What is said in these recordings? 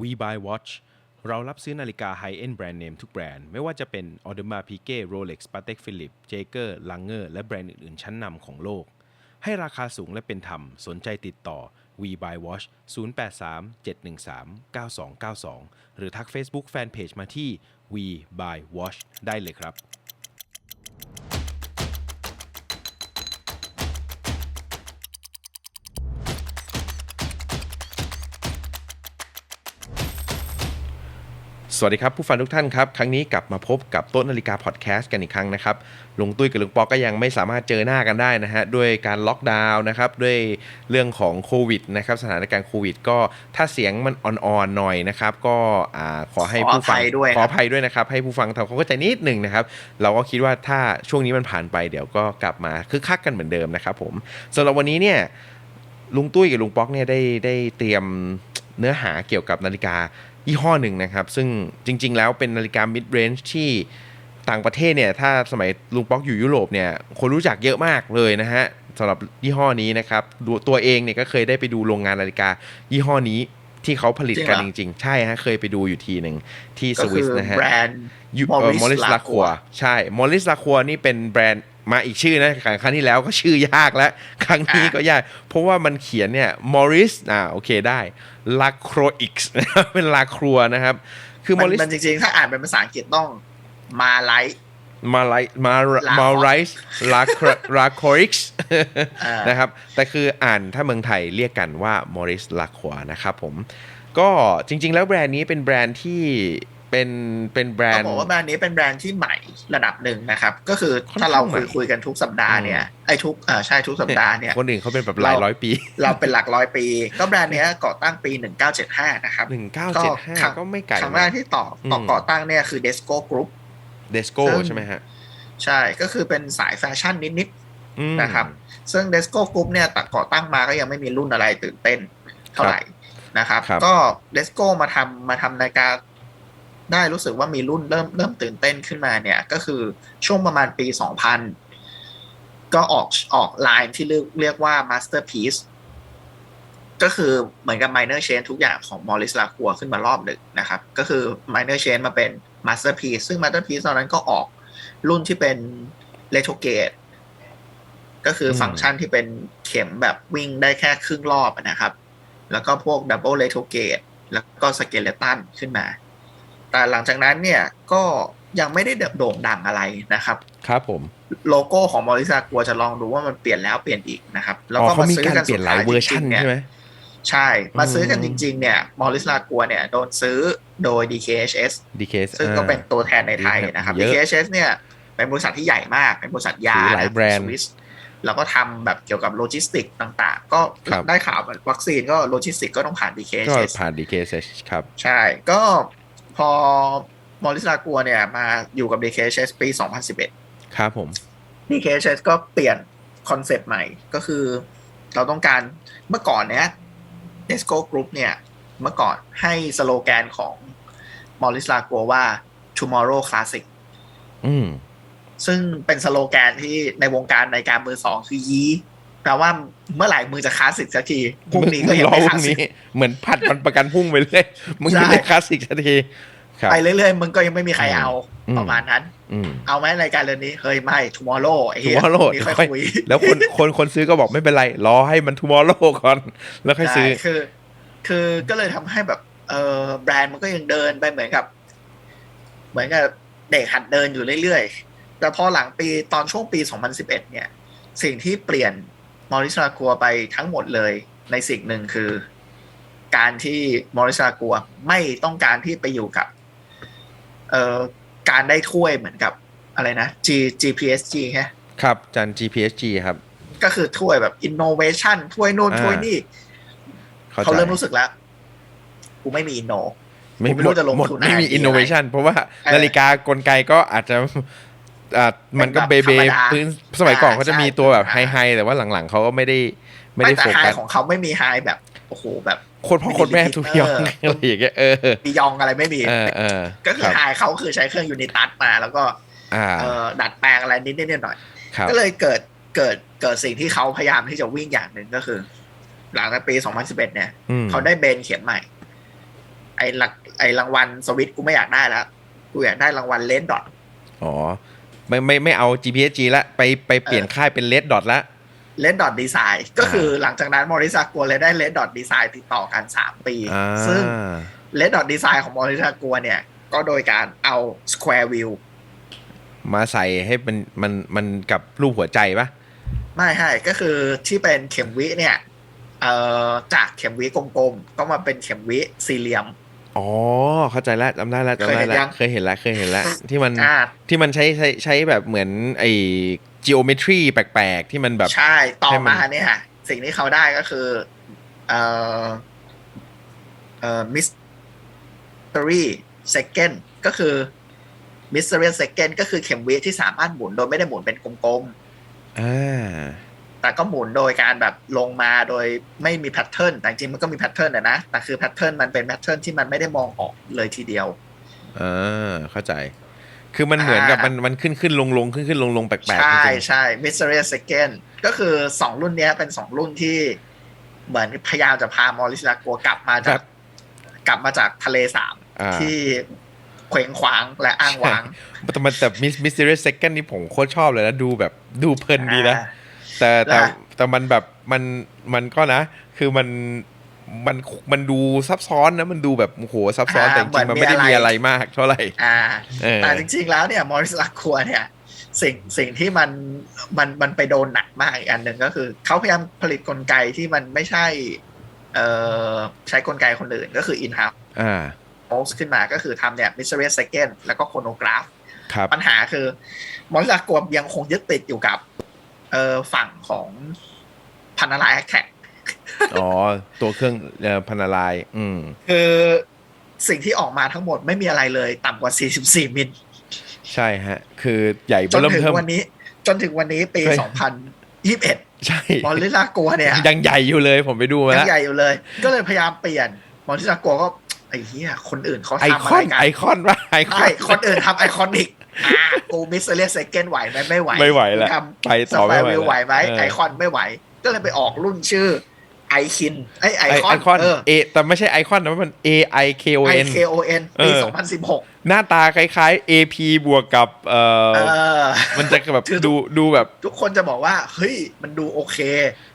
We Buy Watch เรารับซื้อนาฬิกาไฮเอ็นแบรนด์เนมทุกแบรนด์ ไม่ว่าจะเป็น Audemars Piguet Rolex Patek Philippe Jaeger Langer และแบรนด์อื่นๆ ชั้นนำของโลก ให้ราคาสูงและเป็นธรรม สนใจติดต่อ We Buy Watch 083 713 9292 หรือทัก Facebook Fanpage มาที่ We Buy Watch ได้เลยครับ สวัสดีครับผู้ฟังทุกท่านครับ ครั้งนี้กลับมาพบกับโต๊ะนาฬิกาพอดแคสต์กันอีกครั้งนะครับลุงตุ้ยกับลุงป๊อกก็ยังไม่สามารถเจอหน้ากันได้นะฮะด้วยการล็อกดาวน์นะครับด้วยเรื่องของโควิดนะครับสถานการณ์โควิด ก็ถ้าเสียงมันอ่อนๆหน่อยนะครับก็อ่าขอให้ผู้ฟังขออภัยด้วยขออภัยด้วยนะครับให้ผู้ฟังทำความเข้าใจนิดหนึ่งนะครับเราก็คิดว่าถ้าช่วงนี้มันผ่านไปเดี๋ยวก็กลับมาคึกคักกันเหมือนเดิมนะครับผมสำหรับวันนี้เนี่ยลุงตุ้ยกับลุงป๊อกเนี่ยได้ได้เตรียมเนื้อหาเกี่ยวกับนาฬิกา ยี่ห้อหนึ่งนะครับ ซึ่งจริง ๆ แล้วเป็นนาฬิกา mid range ที่ต่างประเทศเนี่ย ถ้าสมัยลุงป๊อกอยู่ยุโรปเนี่ย คนรู้จักเยอะมากเลยนะฮะสำหรับยี่ห้อนี้นะครับดูตัวเองเนี่ยก็เคยได้ไปดูโรงงานนาฬิกายี่ห้อนี้ที่เขาผลิตกันจริจงเหรอริงๆ ใช่ฮะ เคยไปดูอยู่ทีหนึ่งที่สก็วิคืสอนะฮะแบรนด์ยู Maurice มอริสลา Lacroix คัวใช่มอริสลาคัวนี่เป็นแบรนด์ มาอีกชื่อนะครั้งที่แล้วก็ชื่อยากแล้ว ครั้งนี้ก็ยาก เพราะว่ามันเขียนเนี่ยมอริสอ่าโอเคได้ลาครอิกส์เป็นลาครัวนะครับ คือมมัอนริสมันจริงๆ ถ้าอ่านเป็นภาษาอังกฤษต้องมาไลท์มาไลมา Lacroix มาไรส์ลาลาครอิกส์อ่านนะครับ แต่คืออ่านถ้าเมืองไทยเรียกกันว่ามอริสลาคัวนะครับผม ก็จริง ๆ แล้วแบรนด์นี้เป็นแบรนด์ที่ เป็นเป็นแบรต้นองด์บอกว่าแบรนด์นี้เป็นแบรนด์ที่ใหม่ระดับหนึ่งนะครับ ก็คือค่อนถ้าเราข้างใหม่คุยคุยกันทุกสัปดาห์เนี่ยไอ้ทุกอ่าใช่ทุกสัปดาห์เนี่ยคนอื่นเขาเป็นแบบหลายร้อยปี เราเป็นหลักร้อยปี ก็แบรนด์เนี้ยก่อตั้งปี 1975 นะครับหนึ่งเก้าเจ็ดห้าก็ไม่ไกลครั้งแรกที่ต่อต่อมก่อตั้งเนี่ยคือ Desco Group เดสโก้ซึ่งใช่ไหมฮะ ใช่ก็คือเป็นสายแฟชั่นนิดอืมๆนะครับ ซึ่ง Desco Group เนี่ยตัดก่อตั้งมาก็ยังไม่มีรุ่นอะไรตื่นเต้นเท่าไหร่นะครับครับก็ Desco มาทำมาทำนาฬิกา ได้รู้สึกว่ามีรุ่นเริ่มเริ่มตื่นเต้นขึ้นมาเนี่ย ก็คือช่วงประมาณปี 2000 ก็ออกออกไลน์ที่เรียกเรียกว่า Masterpiece ก็คือเหมือนกับ minor change ทุกอย่างของ Maurice Lacroix ขึ้นมารอบหนึ่งนะครับ ก็คือ minor change มาเป็น Masterpiece ซึ่ง Masterpiece ตอนนั้นก็ออกรุ่นที่เป็น retro gauge ก็คืออมฟังก์ชันที่เป็นเข็มแบบวิ่งได้แค่ครึ่งรอบอะนะครับ แล้วก็พวก double retro gauge แล้วก็ skeleton ขึ้นมา แต่หลังจากนั้นเนี่ยก็ยังไม่ได้โด่งดังอะไรนะครับ ครับผม โลโก้ของมอริซากลัวจะลองดูว่ามันเปลี่ยนแล้วเปลี่ยนอีกนะครับ แล้วอ๋อก็เขามามีซื้อการกันเปลี่ยนหลายเวอร์ชันสุดท้ใช่ไหมใช่ มาซื้อกันอืจมริง ๆ เนี่ยมอริสลากัวเนี่ยโดนซื้อโดย DKHS ดีเคสซึ่งก็เป็นตัวแทนในไทยนะครับเยอะ DKHS เนี่ยเป็นบริษัทที่ใหญ่มาก เป็นบริษัทยาถือหลายแบรนด์สวิสแล้วก็ทำแบบเกี่ยวกับโลจิสติกต่างๆ ก็ครับได้ข่าวว่าวัคซีนก็โลจิสติกก็ต้องผ่านก็ DKHS ผ่านดีเคสครับ ใช่ก็ พอมอริสลากัวเนี่ยมาอยู่กับ DKHS ปี 2011 ครับผม DKHS ก็เปลี่ยนคอนเซปต์ใหม่ก็คือ เราต้องการเมื่อก่อนเนี้ย Desco Group เนี่ยเมื่อก่อนให้สโลแกนของ Maurice Lacroix ว่า Tomorrow Classic อืมซึ่งเป็นสโลแกนที่ในวงการในการมือสองคือยี้ แปลว่าเมื่อไหร่มือจะคลาสสิกสักทีพรุ่งนี้ก็ยังรอไม่พคลารุ่สงสินี้กเหมือนผัดมันประกันพรุ่งไปเรื่อยมึงใช่ไม่ได้คลาสสิกสักทีครับไปเรื่อยๆมึงก็ยังไม่มีใครเอาอืมประมาณนั้นอืมเอาไหมรายการเรือนนี้เฮ้ยไม่ tomorrow ไอ้เหี้ย Tomorrow นี่ค่อยค่อยคุยแล้วคนคนคนซื้อก็บอกไม่เป็นไร รอให้มันทูมอร์โลก่อน แล้วค่อยซื้อใช่คือ คือก็เลยทำให้แบบเออแบรนด์มันก็ยังเดินไปเหมือนกับ เหมือนกับเด็กหัดเดินอยู่เรื่อยๆ แต่พอหลังปีตอนช่วงปี 2011 เนี่ย สิ่งที่เปลี่ยน มอริสลากัวไปทั้งหมดเลยในสิ่งหนึ่งคือ การที่มอริสลากัวไม่ต้องการที่ไปอยู่กับ เอ่อการได้ถ้วยเหมือนกับอะไรนะ G GPSG ฮะครับจัน GPSG ครับ ก็คือถ้วยแบบ innovation ถ้วยนู่นอ่าถ้วยนี่เข้าใจเขาเริ่มรู้สึกแล้วกูไม่มีอินโนไม่ผมไม่รู้จะลงหมดทุนไม่มีอะไรอินโนเวชันเพราะว่าเออนาฬิกากลไกก็อาจจะ อ่ามันก็เบเป็นเบแบบธรรมดาพื้นสมัยก่อนอ่าเขาจะมีใช่ตัวแบบอ่าไฮๆแต่ว่าหลังๆเขาก็ไม่ได้ไม่ได้แต่โฟไฮกัสของเขาไม่มีไฮแบบโอ้โหแบบโคตรพ่อโคตรแม่ทุกอยางอะไรอย่างเงี้ยเออบียองอะไรไม่มีเออเออก็คือรับไฮเขาคือใช้เครื่องยูนิตัสมาแล้วก็อ่าเอ่อดัดแปลงอะไรนิดๆหน่อยครับๆก็เลยเกิดเกิดเกิดสิ่งที่เขาพยายามที่จะวิ่งอย่างหนึ่งก็คือ หลังจากปี 2011 เนี่ยอืมเขาได้เบนเข็มใหม่ ไอ้หลักไอ้รางวัลสวิตกูไม่อยากได้แล้วกูอยากได้รางวัลเลนดอทอ๋อ ไม่ไม่ไม่เอา GPSG ละไปไปเปลี่ยนค่ายเป็น Red Dot ละเลนดอทดีไซน์ก็คือหลังจากนั้นมอริซากัวเลยได้เลนดอทดีไซน์ติดต่อกัน 3 ปีอ่าซึ่งเลนดอทดีไซน์ของมอริซากัวเนี่ย ก็โดยการเอา Square Wheel มาใส่ให้มันมันมันกับรูปหัวใจปะไม่ใช่ก็คือที่เป็นเข็มวิเนี่ยเอ่อจากเข็มวิกลมๆ ก็มาเป็นเข็มวิสี่เหลี่ยม อ๋อเข้าใจแล้วจำได้แล้วจำได้เคยเห็นแล้ยัวงเคยเห็นแล้วเคยเห็นแล้วที่มันอ่าที่มันใช้ใช้ใช้แบบเหมือนไอ้ geometry แปลกๆ ที่มันแบบใช่ต่อให้มันมาเนี่ยสิ่งที่เขาได้ก็คือ เอ่อเอ่อ mystery second ก็คือ mystery second ก็คือเข็มวิที่สามารถหมุนโดยไม่ได้หมุนเป็นกลมๆอ่า แต่ก็หมุนโดยการแบบลงมาโดยไม่มีแพทเทิร์นแต่จริงๆมันก็มีแพทเทิร์นนะนะแต่คือแพทเทิร์นมันเป็นแพทเทิร์นที่มันไม่ได้มองออกเลยทีเดียวอ่าเข้าใจ คือมันเหมือนกับอ่ามัมันมันขึ้นขึ้นลงลงขึ้นขึ้นลงลงแปลกๆใช่จริงใช่ Mystery Second ก็คือสองรุ่นเนี้ยเป็นสองรุ่นที่เหมือนพยายามจะพามอริสลากัวกลับมาจากกลับมาจากทะเลสาบอ่าที่เขวงขวางและอ้างว้างแต่มันแต่ Miss- Mysterious Second นี่ผมโคตรชอบเลยนะ ดูแบบดูเพลินดีนะอ่า แต่แต่นะแต่มันแบบมันมันก็นะ คือมันมันมันดูซับซ้อนนะ มันดูแบบโอ้โหซับซ้อนแต่จริงๆมันไม่ได้มีอะไรมากเท่าไหร่อ่าเออแต่จริง ๆ แล้วเนี่ยมอริสลาคัวเนี่ยสิ่งสิ่งที่มันมันมันไปโดนหนักมากอีกอันหนึ่งก็คือ เขาพยายามผลิตกลไกที่มันไม่ใช่ เอ่อใช้กลไกคนอื่นก็คือ in house อ่าขึ้นมาก็คือทำเนี่ย mystery second แล้วก็ chronograph ครับปัญหาคือมอริสลากัวยังคงยึดติดอยู่กับ เอ่อฝั่งของพันนาลายแท็กอ๋อ ตัวเครื่องเอ่อพันนาลาย อืม คือสิ่งที่ออกมาทั้งหมดไม่มีอะไรเลย ต่ำกว่า 44 มิล ใช่ฮะ คือใหญ่จนเริ่มถึงเทิมวันนี้ จนถึงวันนี้ปีเคย2021 ใช่ มอริลากัวเนี่ย ยังใหญ่อยู่เลยผมไปดูมายัแล้งวใหญ่อยู่เลย ก็เลยพยายามเปลี่ยน มอริลากัวก็ไอ้เหี้ยคนอื่นเขาไอทำคอะอไรนกันไอคอนว่าไอคอใช่นคนอื่นทำไอคอนิกอ่า กูมิสเตอร์เซเกนไหวไหมไม่ไหว ไม่ไหวละทไปำสต่อไปไม่ไหววิวไหวไหมเออไอคอนไม่ไหว ก็เลยไปออกรุ่นชื่อไอคินไอไอไอคอนไอคอนเออเอแต่ไม่ใช่ไอคอนนะมัน A I K O ไอ N เคโอเอ็นปีเออ2016 หน้าตาคล้ายๆ A P บวกกับเอ่อเออมันจะแบบคือดูดูแบบ ทุกคนจะบอกว่า เฮ้ย มันดูโอเค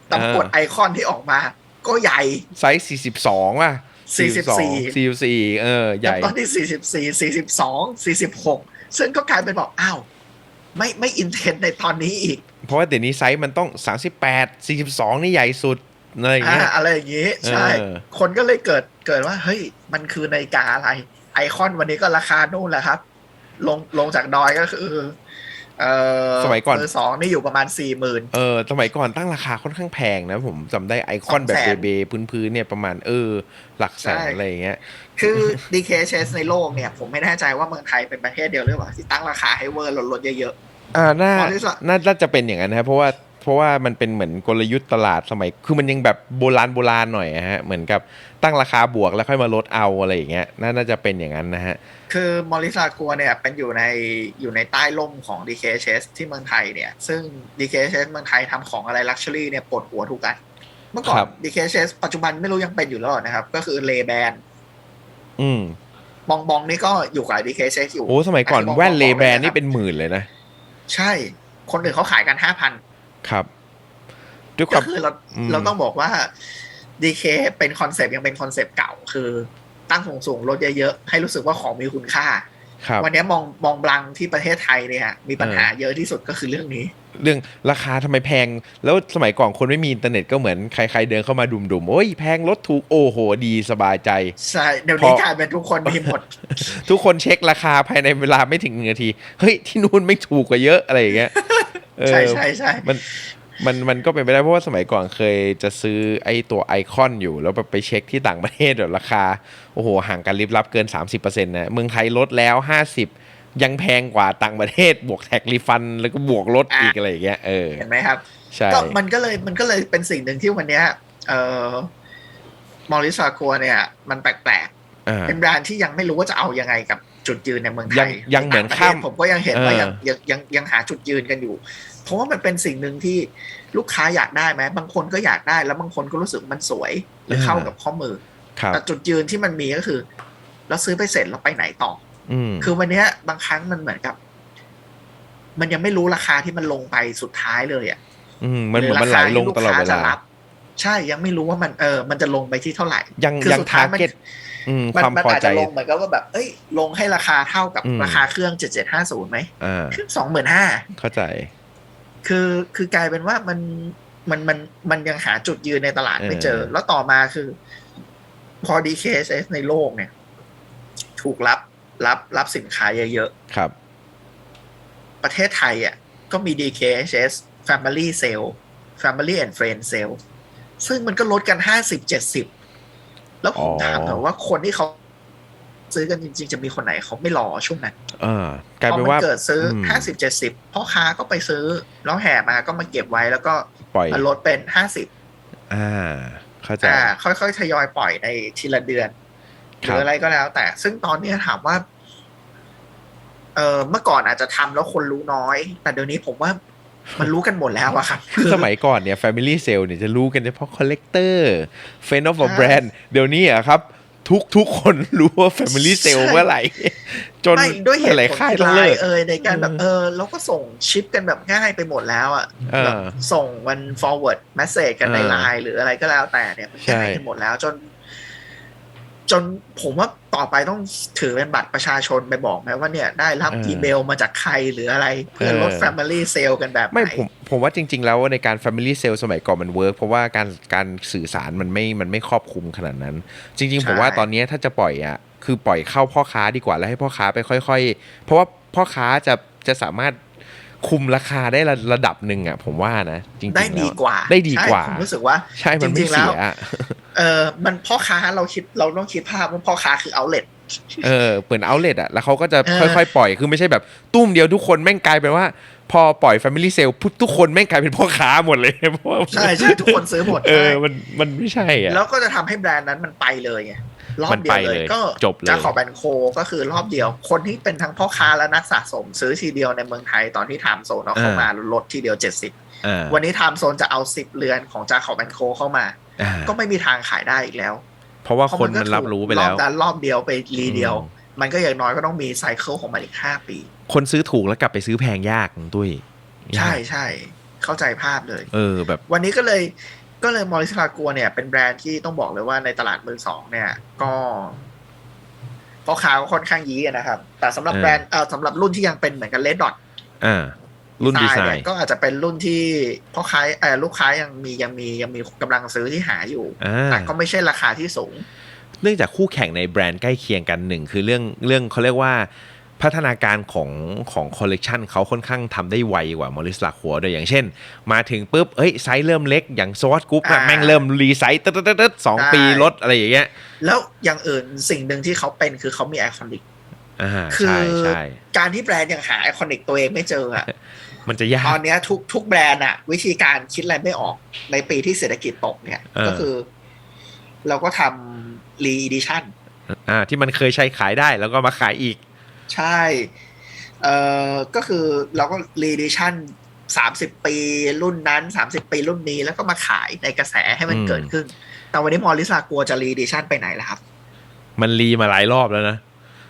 แต่กดเออไอคอนที่ออกมา ก็ใหญ่ ไซส์ 42 ว่ะ 44 44 เออ ใหญ่ตอนที่ 44 42 46 ซึ่งก็กลายเป็นบอกอ้าวไม่ไม่อินเทนในตอนนี้อีก เพราะว่าเดี๋ยวนี้ไซส์มันต้อง 38 42 นี่ใหญ่สุดอะไรอย่างอ่าเงี้ยอะไรอย่างนี้ใช่เออคนก็เลยเกิดเกิดว่าเฮ้ยมันคือนาฬิกาอะไร ไอคอนวันนี้ก็ราคานู่นแหละครับ ลงลงจากดอยก็คือเอ่อสมัยก่อนมือสองนี่อยู่ประมาณสี่หมื่นเออสมัยก่อนตั้งราคาค่อนข้างแพงนะผมจำได้ไอคอนแบบสองแสนเบเบพื้นๆเนี่ยประมาณเออ หลักแสนใช่อะไรอย่างเงี้ย คือ DKHS ในโลกเนี่ย ผมไม่แน่ใจว่าเมืองไทยเป็นประเทศเดียวหรือเปล่าที่ตั้งราคาให้เวอร์ลดลดเยอะอ่าน่าตอนที่สะน่าน่าจะเป็นอย่างนั้นนะครับเพราะว่าเพราะว่ามันเป็นเหมือนกลยุทธ์ตลาดสมัย คือมันยังแบบโบราณโบราณหน่อยอะฮะเหมือนกับตั้งราคาบวกแล้วค่อยมาลดเอาอะไรอย่างเงี้ยน่าน่าจะเป็นอย่างนั้นนะฮะๆคือมอริซากัวเนี่ยเป็นอยู่ในอยู่ในใต้ร่มของ DKHS ที่เมืองไทยเนี่ย ซึ่ง DKHS เมืองไทยทำของอะไรลักชัวรี่เนี่ยปวดหัวทุกกันเมื่อก่อครันบ DKHS ปัจจุบันไม่รู้ยังเป็นอยู่หรือเปล่านะครับ ก็คือเลแบน อืมบองบองนี่ก็อยู่กับ DKHS อยู่โอ้สมัยก่อนอันนี้บอกแว่นบอกเลแบนเลยนะครับนี่เป็นหมื่นเลยนะ ใช่ คนอื่นเขาขายกันห้าพันครับด้วยคก็วามคือเราอืมเราต้องบอกว่า DK เป็นคอนเซปต์ยังเป็นคอนเซปต์เก่าคือตั้งสูงสูงๆลดเยอะๆ ให้รู้สึกว่าของมีคุณค่าครับ วันนี้มองมองบลังที่ประเทศไทยเนี่ยมีปัญหาเยอะที่สุดก็คือเรื่องนี้ เรื่องราคาทำไมแพง แล้วสมัยก่อนคนไม่มีอินเทอร์เน็ตก็เหมือนใครๆเดินเข้ามาดุมๆโอ้ยแพงลดถูกโอ้โหดีสบายใจใช่เดี๋ยวนี้พอกลายเป็นทุกคนมีหมด ทุกคนเช็คราคาภายในเวลาไม่ถึงหนึ่งนาที เฮ้ยที่นู่นไม่ถูกกว่าเยอะอะไรอย่างเงี้ยเออใช่ใช่ใช่มัน มันมันก็เป็นไปได้เพราะว่าสมัยก่อนเคยจะซื้อไอ้ตัวไอคอนอยู่ แล้วไปเช็คที่ต่างประเทศเดี๋ยวราคา โอ้โห ห่างกันลิบลับเกิน 30%นะเมืองไทยลดแล้ว 50 ยังแพงกว่าต่างประเทศ บวกแท็กรีฟัน แล้วก็บวกลดอีกอะไรอย่างเงี้ยเออเห็นไหมครับใช่ก็มันก็เลยมันก็เลยเป็นสิ่งหนึ่งที่วันเนี้ยเอ่อมอริซากัวเนี่ย มันแปลกๆอ่าเป็นแบรนด์ที่ยังไม่รู้ว่าจะเอายังไงกับจุดยืนในเมืองไทยังยยังเหมือนใต่งประทศข้ามผมก็ยังเห็นว่าเออยังยังยังยังหาจุดยืนกันอยู่ เพราะว่ามันเป็นสิ่งหนึ่งที่ลูกค้าอยากได้ไหมบางคนก็อยากได้ แล้วบางคนก็รู้สึกมันสวยหรือเข้ากับข้อมือครับแต่จุดยืนที่มันมีก็คือแล้วซื้อไปเสร็จแล้วไปไหนต่ออืมคือวันเนี้ยบางครั้งมันเหมือนกับ มันยังไม่รู้ราคาที่มันลงไปสุดท้ายเลยอะอืมมันเหมือนมันไหลลงตลอดเวหรืราคาที่กค้าจะลารับใช่ยังไม่รู้ว่ามันเออ มันจะลงไปที่เท่าไหร่ ยังคือยังสุดท้าทายร์มันเก็ตอืมมันความมันพออาจใจจะลงเหมือนกับว่าแบบ เอ้ย ลงให้ราคาเท่ากับอืมราคาเครื่องเจ็ดเจ็ดห้าศูนย์ไหมอ่าเครื่องสองหมื่นห้าเข้าใจ คือคือกลายเป็นว่ามันมันมันมันยังหาจุดยืนในตลาดไม่เจอเออแล้วต่อมาคือ พอ DKSS ในโลกเนี่ย ถูกรับรับรับสินค้าเยอะครับๆประเทศไทยอะ ก็มี DKSS Family Sale Family and Friend Sale ซึ่งมันก็ลดกันห้าสิบเจ็ดสิบแล้วผมอ๋อถามหน่อยว่าคนที่เขา ซื้อกันจริง ๆ จะมีคนไหนเขาไม่รอช่วงนั้นอ่ากลายพอเป็นมันว่าเกิดซื้ออมห้าสิบเจ็ดสิบพ่อค้าก็ไปซื้อ แล้วแห่มาก็มาเก็บไว้แล้วก็ปล่อยมาลดเป็นห้าสิบอ่าเข้าใจอ่าค่อยๆทยอยปล่อยในทีละเดือนหครัรืบออะไรก็แล้ว แต่ซึ่งตอนนี้ถามว่าเออเมื่อก่อนอาจจะทำแล้วคนรู้น้อย แต่เดี๋ยวนี้ผมว่ามันรู้กันหมดแล้วอะครับ คือสมัยก่อนเนี่ย Family Sale เนี่ยจะรู้กันเฉพาะ Collector Fan of a ใช่ Brand เดี๋ยวนี้อะครับ ทุกทุกคนรู้ว่า Family Sale ใช่เมื่อไหร่ จนไม่ด้วยเหตุหลายผลค่ายที่ต้องไลเลิกน์เอยในการแบบเออเออเราก็ส่งชิปกันแบบง่ายไปหมดแล้วอะเออแบบส่งมัน forward message กันในเออไลน์หรืออะไรก็แล้วแต่เนี่ยมันใช่ง่ายกันหมดแล้วจน จนผมว่าต่อไปต้องถือเป็นบัตรประชาชนไปบอกไหมว่าเนี่ยได้รับอีเมลมาจากใครหรืออะไร เพื่อลด family sale กันแบบไหนไม่ผมผมว่าจริง ๆ แล้วในการ Family Sale สมัยก่อนมันเวิร์กเพราะว่าการการสื่อสารมันไม่มันไม่ครอบคลุมขนาดนั้น จริง ๆ ผมว่าตอนนี้ถ้าจะปล่อยอะคือปล่อยเข้าพ่อค้าดีกว่าแล้วให้พ่อค้าไปค่อย ๆ เพราะว่าพ่อค้าจะจะสามารถ คุมราคาได้ระระดับหนึ่งอะ ผมว่านะจริงๆได้แล้วดีกว่า ได้ดีกว่าใช่ผมรู้สึกว่า ใช่มันจไม่ริงๆแล้เสีวยอะเออมันพ่อค้าเราคิดเราต้องคิดภาพว่าพ่อค้าคือ outlet เออเปิดเอาเลทอะแล้วเขาก็จะเออค่อยๆ ปล่อยคือไม่ใช่แบบตุ้มเดียวทุกคนแม่งกลายเป็นว่า พอปล่อย Family Sale พุทุกคนแม่งกลายเป็นพ่อค้าหมดเลยเพราะว่าใช่ใช่ทุกคนซื้อหมดเออใช่มันมันไม่ใช่อะแล้วก็จะทำให้แบรนด์นั้นมันไปเลยไง รอบมันเดีไปยวเลเลยยก็จบเลยจะขอแบนโคก็คือรอบเดียว คนที่เป็นทั้งพ่อค้าและนักสะสม ซื้อทีเดียวในเมืองไทยตอนที่ไทม์โซนเอาเข้ามาลดทีเดียว70อ่าวันนี้ไทม์โซนจะเอา10เรือนของจาขอแบนโคเข้ามาอ่าก็ไม่มีทางขายได้อีกแล้ว เพราะว่าเพราะคนก็มันรับรู้ไปถูกแล้วรอบนั้นรอบเดียวไปรีเดียวอืมมันก็อย่างน้อยก็ต้องมีไซเคิลของมันอีก5ปี คนซื้อถูกแล้วกลับไปซื้อแพงยากของตุ้ย ใช่ยากใช่เข้าใจภาพเลย เออแบบ วันนี้ก็เลย ก็เลยมอริสลากัวเนี่ยเป็นแบรนด์ที่ต้องบอกเลยว่าในตลาดมือสองเนี่ย ก็พ่อค้าก็ค่อนข้างยี้อะนะครับ แต่สำหรับเออแบรนด์เออสำหรับรุ่นที่ยังเป็นเหมือนกันเลดดอทอ่ารุ่นดีไซเนี่ยน์ก็อาจจะเป็นรุ่นที่พ่อค้าเออลูกค้ายังมียังมียังมีกำลังซื้อที่หาอยู่อ่าแต่ก็ไม่ใช่ราคาที่สูง เนื่องจากคู่แข่งในแบรนด์ใกล้เคียงกันหนึ่งคือเรื่องเรื่องเขาเรียกว่า พัฒนาการของของคอลเลกชันเขาค่อนข้างทำได้ไวกว่ามอริสลาคัวโดยอย่างเช่น มาถึงปุ๊บเอ้ยไซส์เริ่มเล็กอย่างโซสกรุ๊ปอ่าแม่งเริ่มรีไซส์ตึ๊ดตึ๊ดตึ๊ดตึ๊ดสองใช่ปีลดอะไรอย่างเงี้ยแล้วอย่างอื่นสิ่งหนึ่งที่เขาเป็นคือเขามีไอคอนิกอ่าคืใช่อใช่การที่แบรนด์ยังหาไอคอนิกตัวเองไม่เจออะมันจะยาตอกนเนี้ยทุกทุกแบรนด์อะวิธีการคิดอะไรไม่ออกในปีที่เศรษฐกิจตกเนี่ยเออก็คือ เราก็ทำรีดิชั่นอ่า ที่มันเคยใช้ขายได้แล้วก็มาขายอีก ใช่เอ่อก็คือเราก็รีดิชั่นสามสิบปีรุ่นนั้นสามสิบปีรุ่นนี้แล้วก็มาขายในกระแสให้มันอืมเกิดขึ้น แต่วันนี้มอริสากลัวจะรีดิชั่นไปไหนล่ะครับ มันรีมาหลายรอบแล้วนะ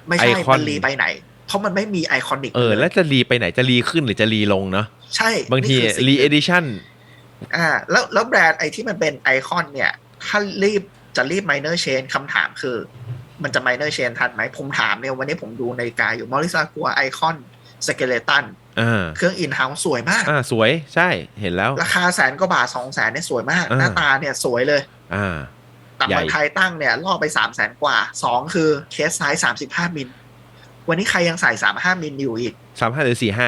ไม่ใช่ไอคอนมันรีไปไหน เพราะมันไม่มีไอคอนิกเออ แล้วจะรีไปไหนจะรีขึ้นหรือจะรีลงเนาะใช่ บางทีนี่คือสิ่รีหเอนึ่งดิชั่นอ่า แล้วแล้วแบรนด์ไอที่มันเป็นไอคอนเนี่ย ถ้ารีบจะรีบไมเนอร์เชนคำถามคือ มันจะไมเนอร์เชนทันไหมผมถามเนี่ยวันนี้ผมดูในาฬิกาอยู่มอริสากลัวไอคอนสเกเลตันอ่าเครื่องอินเฮ้าสวยมากอ่าสวยใช่เห็นแล้ว ราคาแสนกว่าบาทสองแสนเนี่ยสวยมากอ่าหน้าตาเนี่ยสวยเลยอ่าแต่ใหญ่เมืองไทยตั้งเนี่ยล่อไปสามแสนกว่าสองคือเคสไซส์สามสิบห้ามิล วันนี้ใครยังใส่สามห้ามิลอยู่อีกสามห้าหรือสี่ห้า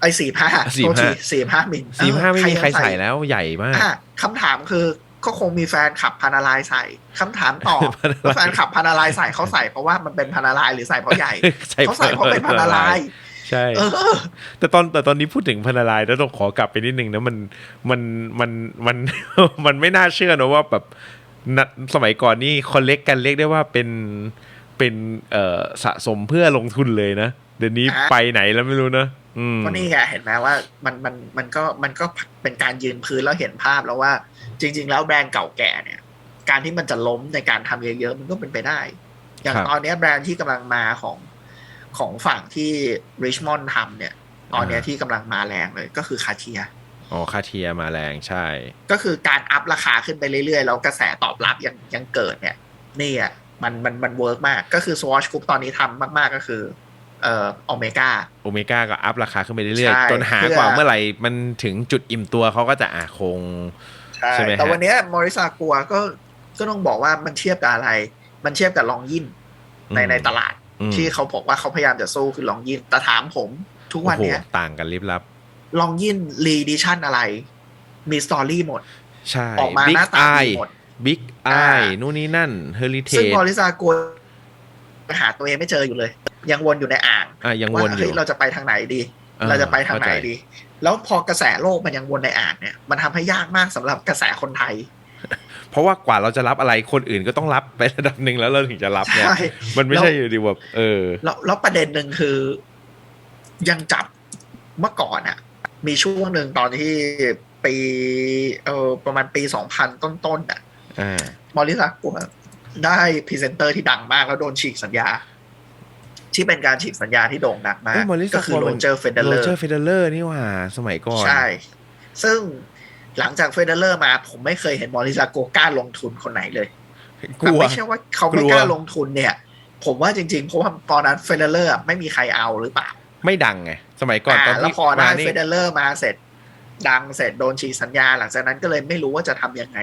ไอ้สี่ห้า45สี่ห้ามิลสี่ห้าไม่มียังใครใส่แล้วใหญ่มากอะคำถามคือ ก็คงมีแฟนขับพานาลายใส่คำถามต่อพานาไลน์ว่าแฟนขับพานาลายใส่เขาใส่เพราะว่ามันเป็นพานาลายหรือใส่เพราะใหญ่เขาใส่เพราะเป็นพานาลายใช่เออแต่ตอนแต่ตอนนี้พูดถึงพานาลายแล้วต้องขอกลับไปนิดนึงนะมันมันมันมันมันไม่น่าเชื่อนะว่าแบบณสมัยก่อนนี่คอลเลกกันเรียกได้ว่าเป็นเป็นเอ่อสะสมเพื่อลงทุนเลยนะ เดี๋ยวนี้อะไปไหนแล้วไม่รู้นะอืม ก็นี่ไงเห็นไหมว่ามันมันมันก็มันก็เป็นการยืนพื้นแล้วเห็นภาพแล้วว่า จริง ๆ แล้วแบรนด์เก่าแก่เนี่ย การที่มันจะล้มในการทำเยอะๆมันก็เป็นไปได้ อย่างครับตอนเนี้ยแบรนด์ที่กำลังมาของของฝั่งที่ Richmond ทำเนี่ย ตอนเนี้ยอ่าที่กำลังมาแรงเลยก็คือคาเทียอ๋อคาเทียมาแรงใช่ ก็คือการอัพราคาขึ้นไปเรื่อยๆแล้วกระแสตอบรับยังยังเกิดเนี่ย นี่อะมันมันมันเวิร์กมากก็คือ Swatch Group ตอนนี้ทำมาก ๆก็คือ เอ่อโอเมก้าโอเมก้าก็อัพราคาขึ้นไปเรื่อยใช่ๆจนหาเพื่อกว่าเมื่อไหร่มันถึงจุดอิ่มตัวเขาก็จะอาคง ใช่ใช่ไหมฮะแต่วันเนี้มอริซากัวก็ก็ต้องบอกว่ามันเทียบกับอะไร มันเทียบกับลองยินในในตลาดอืมที่เขาบอกว่าเขาพยายามจะสู้คือลองยินแต่ถามผม ทุกวันเนี้ยโอ้โหต่างกันลิบลับ ลองยินรีดิชั่นอะไร มีสตอรี่หมด ใช่ ออกมาบิ๊หกน้าตาไอดีหมดบิ๊กไออ่านู่นนี่นั่นเฮอริเทซึ่งจมอริซากัวหาตัวเองไม่เจออยู่เลย ยังวนอยู่ในอ่างอะยังว่าวนอเฮ้ยู่ยเราจะไปทางไหนดีออเราจะไปทางไหนเข้ใจดี แล้วพอกระแสโลกมันยังวนในอ่างเนี่ย มันทำให้ยากมากสำหรับกระแสคนไทย เพราะว่ากว่าเราจะรับอะไรคนอื่นก็ต้องรับไประดับหนึ่งแล้วเราถึงจะรับเนี่ยใช่มันไม่ใช่อยู่ดีแบบเออแล้วแล้วประเด็นหนึ่งคือ ยังจับเมื่อก่อนอะมีช่วงหนึ่งตอนที่ปีเออประมาณปีสองพันต้นๆอะอ่ามอริสากัวได้พรีเซนเตอร์ที่ดังมากแล้วโดนฉีกสัญญา ที่เป็นการฉีกสัญญาที่โด่งดังมากเอ้ย Maurice ก็คือ Lacroix โรมันเจอร์เฟเดเลโรอร์เจอร์เฟเดเลอร์นี่หว่าสมัยก่อนใช่ ซึ่งหลังจากเฟเดเลอร์มา ผมไม่เคยเห็นมอริซาโกกล้าลงทุนคนไหนเลยกลัวแต่ไม่ใช่ว่าเขาไม่กลัวกล้าลงทุนเนี่ย ผมว่าจริงๆเพราะว่าตอนนั้นเฟเดเลอร์ไม่มีใครเอาหรือเปล่าไม่ดังไงสมัยก่อนตอนอ่าแล้วที่พอได้มานี่เฟเดเลอร์มาเสร็จ ดังเสร็จโดนฉีกสัญญา หลังจากนั้นก็เลยไม่รู้ว่าจะทำยังไง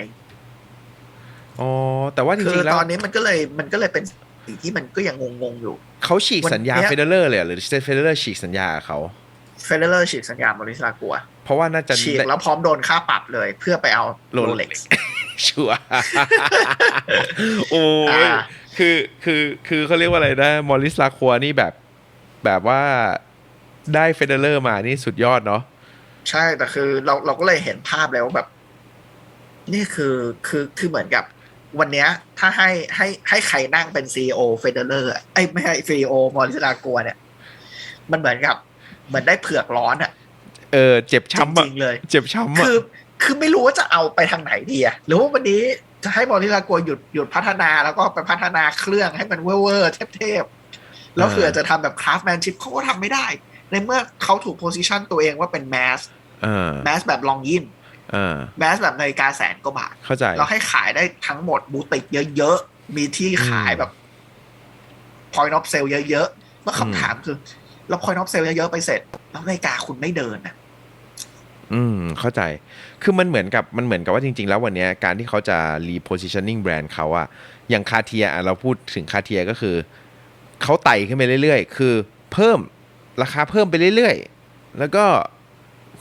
อ๋อแต่ว่าจคืริองๆแล้วตอนนี้มันก็เลยมันก็เลยเป็น สิ่งที่มันก็ยังงงๆอยู่ เขาฉีกสัญญาวันเนี้ยเฟเดเลอร์เลยเหรอหรือเฟเดเลอร์ฉีกสัญญากับเขาเฟเดเลอร์ฉีกสัญญามอริซากัว เพราะว่าน่าจะฉีกแล้วพร้อมโดนค่าปรับเลย เพื่อไปเอาโร Rolex เล็กซ์ชัวร์โอ้ยอ่าคือคือคือเขาเรียกว่าอะไรนะมอริสลาคัวนี่แบบแบบว่าได้เฟเดเลอร์มานี่สุดยอดเนาะใช่แต่คือเราเราก็เลยเห็นภาพแล้วแบบ นี่คือคือคือเหมือนกับ วันเนี้ยถ้าให้ให้ให้ใครนั่งเป็นซีอเฟเดเลอร์ไอ้ยไม่ใช่ซีอมอริสลากัวเนี่ย มันเหมือนกับ เหมือนได้เผือกร้อนอะเออ เจ็บจช้ำอะริงๆเลย เจ็บช้ำอะคือ คือไม่รู้ว่าจะเอาไปทางไหนดีอะหรือว่าวันนี้จะให้มอริลากัวหยุดหยุดพัฒนาแล้วก็ไปพัฒนาเครื่องให้มันเวอร์ๆเทพๆแล้วเผื่อจะทำแบบคราฟแมนชิพเขาก็ทำไม่ได้ ในเมื่อเขาถูกโพซิชันตัวเองว่าเป็นแมสเออแมสแบบลองยินเออ แมสแบบนาฬิกาแสนกว่าบาทเข้าใจ เราให้ขายได้ทั้งหมดบูติกเยอะๆ มีที่ขายแบบ point of sale เยอะๆ แล้วคำถามคือ แล้ว point of sale เยอะๆ ไปเสร็จ แล้วนาฬิกาคุณไม่เดินนะอืม เข้าใจ คือมันเหมือนกับมันเหมือนกับว่าจริง ๆ แล้ววันเนี้ยการที่เขาจะ repositioning แบรนด์เขาอะอย่างคาเทียเราพูดถึงคาเทียก็คือ เขาไต่ขึ้นไปเรื่อยๆ คือ เพิ่มราคาเพิ่มไปเรื่อยๆ แล้วก็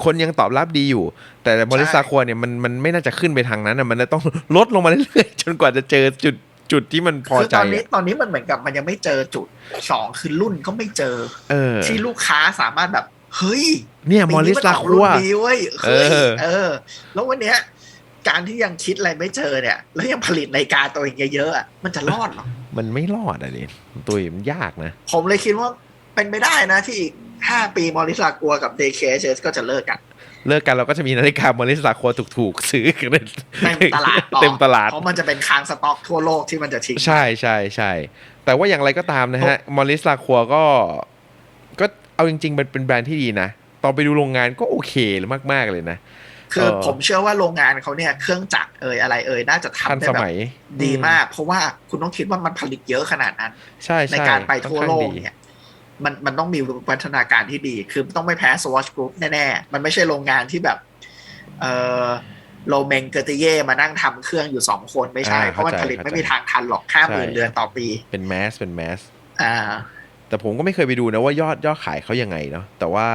คนยังตอบรับดีอยู่ แต่บริษัทครัวเนี่ยมันมันไม่น่าจะขึ้นไปทางนั้นอะมันจะต้องลดลงมาเรื่อยๆจนกว่าจะเจอจุดจุดที่มันพอคือใจตอนนี้อะตอนนี้มันเหมือนกับมันยังไม่เจอจุดสองคือรุ่นก็ไม่เจอ เออ ที่ลูกค้าสามารถแบบ เฮ้ย เนี่ยมอริสปีลานี้นออกคัรุ่วนดีเว้ยเฮ้ยเออเออ แล้ววันเนี้ยการที่ยังคิดอะไรไม่เจอเนี่ย แล้วยังผลิตนาฬิกาตัวเองเยอะๆอะมันจะรอดเหรอมันไม่รอดอะดิตัวมันยากนะ ผมเลยคิดว่า เป็นไปได้นะที่อีกห้าปีมอริสลากัวกับ DKHS ก็จะเลิกกัน เลิกกันเราก็จะมีนาฬิกามอริสลาคัวถูกๆ ซื้อกันเต็มตลาดต่อเต็มตลาด เพราะมันจะเป็นค้างสต็อกทั่วโลกที่มันจะทิ้ง ใช่ใช่ใช่แต่ว่าอย่างไรก็ตามนะฮะมอริสลาคัวก็ก็เอาจริงๆมันเป็นแบรนด์ที่ดีนะ ตอนไปดูโรงงานก็โอเคมากๆเลยนะคือเออผมเชื่อว่าโรงงานเขาเนี่ยเครื่องจักรเอ่ยอะไรเอ่ยน่าจะทันทำได้สแบบมัยดีมาก เพราะว่าคุณต้องคิดว่ามันผลิตเยอะขนาดนั้น ใช่ในใช่การไปทั่วโลกค่อนข้างดีเนี่ย มันมันต้องมีวัฒนาการที่ดี คือต้องไม่แพ้ Swatch Group แน่ๆ มันไม่ใช่โรงงานที่แบบ เออโลเมงเกอร์ติเย่มานั่งทำเครื่องอยู่สองคนไม่ใช่อ่าเพราะมันเข้าใจผลิตไม่เข้าใจมีทางทันหรอกห้าหมื่นใช่เรือนต่อปี เป็นแมสเป็นแมสอ่า แต่ผมก็ไม่เคยไปดูนะว่ายอดยอดขายเขายังไงเนาะแต่ว่า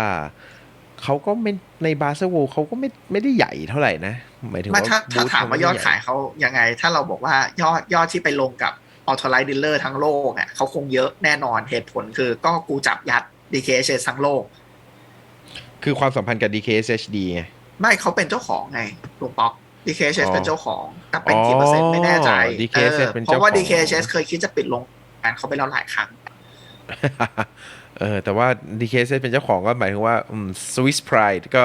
เขาก็ไม่ในบาร์เซโวเขาก็ไม่ไม่ได้ใหญ่เท่าไหร่นะหมายถึงมาว่าถ้าถ้าบูธถามว่ายอดเขไใหญ่ขายเขายังไง ถ้าเราบอกว่ายอดยอดที่ไปลงกับ ออโตไลท์ดีลเลอร์ทั้งโลกเนี่ยเขาคงเยอะแน่นอนเหตุผลคือก็กูจับยัด DKHS ทั้งโลก คือความสัมพันธ์กับ DKSHD ไงไม่เขาเป็นเจ้าของไงลุงป๊อก DKHS อ๋อเป็นเจ้าของ แต่เป็นกี่เปอร์เซ็นต์ไม่แน่ใจอ๋อ DKHS เออเป็นเพเจ้าของราะว่า DKHS เคยคิดจะปิดโรงงานเขาไปแล้วหลายครั้ง เออแต่ว่า DKS เป็นเจ้าของก็หมายถึงว่าสวิสพร i d e ก็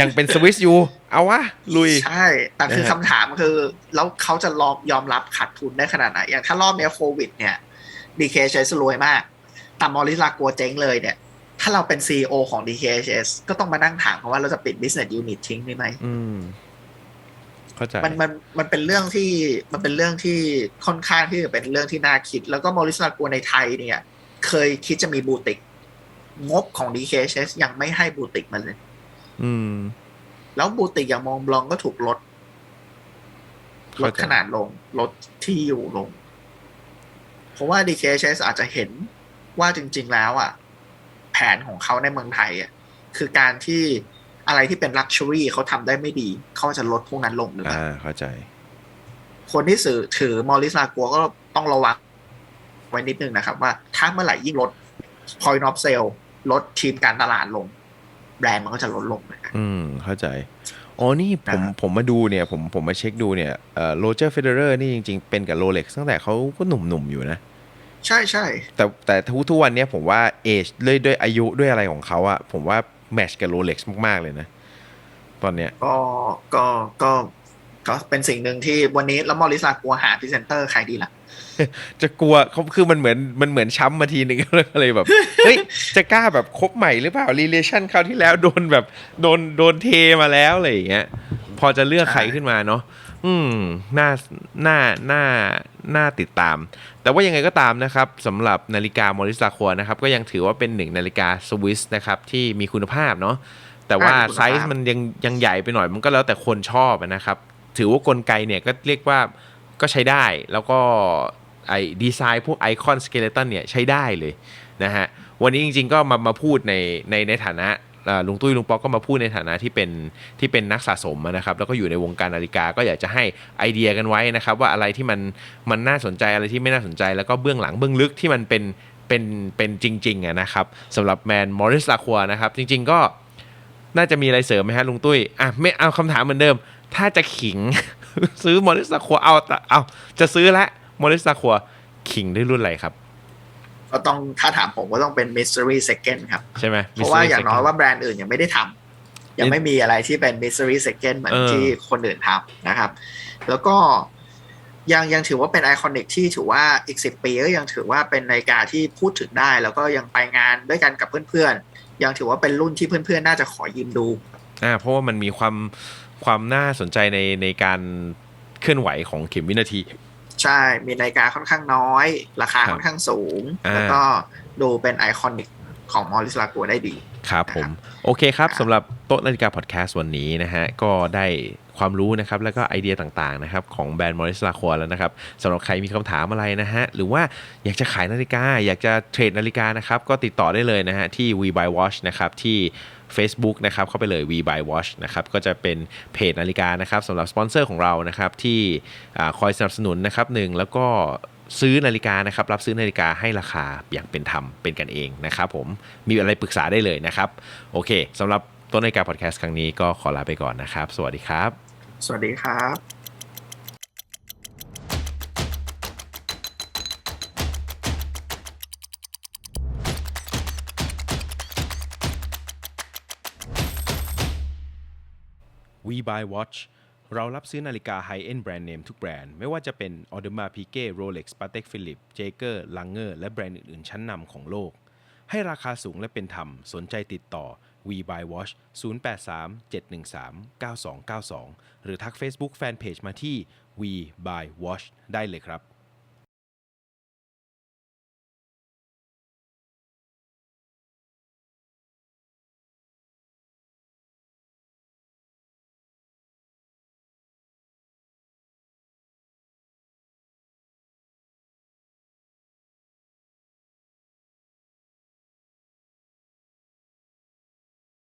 ยังเป็นสวิสอยู่ เอาวะ ลุย ใช่ แต่คือนะฮะคำถามคือ แล้วเขาจะลองยอมรับขาดทุนได้ขนาดไหน อย่างถ้ารอบเนี้ยโควิด เนี่ย DKHS รวยมาก แต่มอริสลากลัวเจ๊งเลยเนี่ย ถ้าเราเป็น CEO ของ DKHS ก็ต้องมานั่งถามเขาว่าเราจะปิด business unit ทิ้งได้ไหมอืมเข้าใจมันมันมันเป็นเรื่องที่มันเป็นเรื่องที่ค่อนข้างที่จะเป็นเรื่องที่น่าคิด แล้วก็มอริสลากัวในไทยเนี่ย เคยคิดจะมีบูติก งบของ DKHS ยังไม่ให้บูติกมาเลย อืม แล้วบูติกอย่างมองบลองก็ถูกลดลเข้าดใจขนาดลงลดที่อยู่ลง เพราะว่า DKHS อาจจะเห็นว่าจริง ๆ แล้วอะ แผนของเขาในเมืองไทยอะ คือการที่อะไรที่เป็นลักชัวรี่เขาทำได้ไม่ดี เขาจะลดพวกนั้นลงหรือเปล่าอ่าเข้าใจ คนที่สื่อถือมอริสลากัวก็ต้องระวัง ไว้นิดนึงนะครับ ว่าถ้าเมื่อไหร่ยิ่งลด point of sale ลดทีมการตลาดลง แบรนด์มันก็จะลดลงนะครับอืม เข้าใจอ๋อนี่ผมนะครับผมมาดูเนี่ย ผมผมมาเช็คดูเนี่ยเอ่อโรเจอร์เฟเดอร์นี่จริง ๆ เป็นกับโรเล็กตั้งแต่เขาก็หนุ่มๆอยู่นะ ใช่ใช่แต่แต่ทุกทุกวันเนี้ยผมว่าเอจด้วยด้วยอายุด้วยอะไรของเขาอะผมว่าแมทชกับโรเล็กมากๆเลยนะ ตอนเนี้ยก็ก็ก็ก็เป็นสิ่งหนึ่งที่วันนี้แล้วมอริสลากัวหาพรีเซนเตอร์ใครดีล่ะ จะกลัวเขาคือมันเหมือนมันเหมือนช้ำมาทีหนึ่งเลยแบบเฮ้ยจะกล้าแบบคบใหม่หรือเปล่ารีเลชั่นคราวที่แล้วโดนแบบโดนโดนเทมาแล้วอะไรอย่างเงี้ยพอจะเลือกใครขึ้นมาเนาะอืมน่าน่าน่าน่าติดตาม แต่ว่ายังไงก็ตามนะครับสำหรับนาฬิกามอริสลาคัวนะครับ ก็ยังถือว่าเป็นหนึ่งนาฬิกาสวิสนะครับที่มีคุณภาพเนาะแต่ว่าอ่ามีคุณไซภาพส์มันยังยังใหญ่ไปหน่อยมันก็แล้วแต่คนชอบอะนะครับ ถือว่ากลไกเนี่ยก็เรียกว่าก็ใช้ได้แล้วก็ ไอ้ดีไซน์พวกไอคอนสเกเลตันเนี่ยใช้ได้เลยนะฮะวันนี้จริงๆก็มามาพูดในในในฐานะลุงตุ้ยลุงป๊อกก็มาพูดในฐานะที่เป็นที่เป็นนักสะสมนะครับแล้วก็อยู่ในวงการนาฬิกาก็อยากจะให้ไอเดียกันไว้นะครับ ว่าอะไรที่มันมันน่าสนใจอะไรที่ไม่น่าสนใจ แล้วก็เบื้องหลังเบื้องลึกที่มันเป็นเป็นเป็นจริงๆนะครับสำหรับแมนมอริสลาคัวนะครับ จริง ๆ ก็น่าจะมีอะไรเสริมไหมฮะลุงตุ้ยอะไม่เอาคำถามเหมือนเดิม ถ้าจะขิง ซื้อมอริสลาคัวเอาแต่เอาจะซื้อละมอริสลาคัวขิงด้วยรุ่นอะไรครับ ก็ต้องถ้าถามผมก็ต้องเป็น mystery second ครับ ใช่ไหมเพราะว่า Mystery อย่างน้อย Second ว่าแบรนด์อื่นยังไม่ได้ทำยังไม่มีอะไรที่เป็น mystery second เหมือนเออที่คนอื่นทำนะครับ แล้วก็ยังยังถือว่าเป็นไอคอนิกที่ถือว่าอีกสิปีก็ยังถือว่าเป็นนาฬิกาที่พูดถึงได้ แล้วก็ยังไปงานด้วยกันกับเพื่อนๆ ยังถือว่าเป็นรุ่นที่เพื่อนๆ น่าจะขอยืมดูอ่าเพราะว่ามันมีความความน่าสนใจในในการเคลื่อนไหวของเข็มวินาที ใช่มีนาฬิกาค่อนข้างน้อย ราคาครับค่อนข้างสูงอ่าแล้วก็ดูเป็นไอคอนิกของมอริสลากัวได้ดีครับผม โอเคครับสำหรับโต๊ะนาฬิกาพอดแคสต์วันนี้นะฮะ ก็ได้ความรู้นะครับ แล้วก็ไอเดียต่างๆนะครับ ของแบรนด์มอริสลาคัวแล้วนะครับสำหรับใครมีคำถามอะไรนะฮะ หรือว่าอยากจะขายนาฬิกา อยากจะเทรดนาฬิกานะครับ ก็ติดต่อได้เลยนะฮะ ที่ We Buy Watch นะครับที่ Facebook นะครับเข้าไปเลย V by Watch นะครับก็จะเป็นเพจนาฬิกานะครับสำหรับสปอนเซอร์ของเรานะครับที่คอยสนับสนุนนะครับหนึ่งแล้วก็ซื้อนาฬิกานะครับรับซื้อนาฬิกาให้ราคาอย่างเป็นธรรมเป็นกันเองนะครับผมมีอะไรปรึกษาได้เลยนะครับโอเคสำหรับต้นนาฬิกาพอดแคสต์ครั้งนี้ก็ขอลาไปก่อนนะครับ สวัสดีครับ สวัสดีครับ We Buy Watch เรารับซื้อนาฬิกาไฮเอ็นแบรนด์เนมทุกแบรนด์ ไม่ว่าจะเป็น Audemars Piguet Rolex Patek Philippe Jaeger Langer และแบรนด์อื่นๆ ชั้นนำของโลก ให้ราคาสูงและเป็นธรรม สนใจติดต่อ We Buy Watch 0837139292 หรือทัก Facebook Fanpage มาที่ We Buy Watch ได้เลยครับ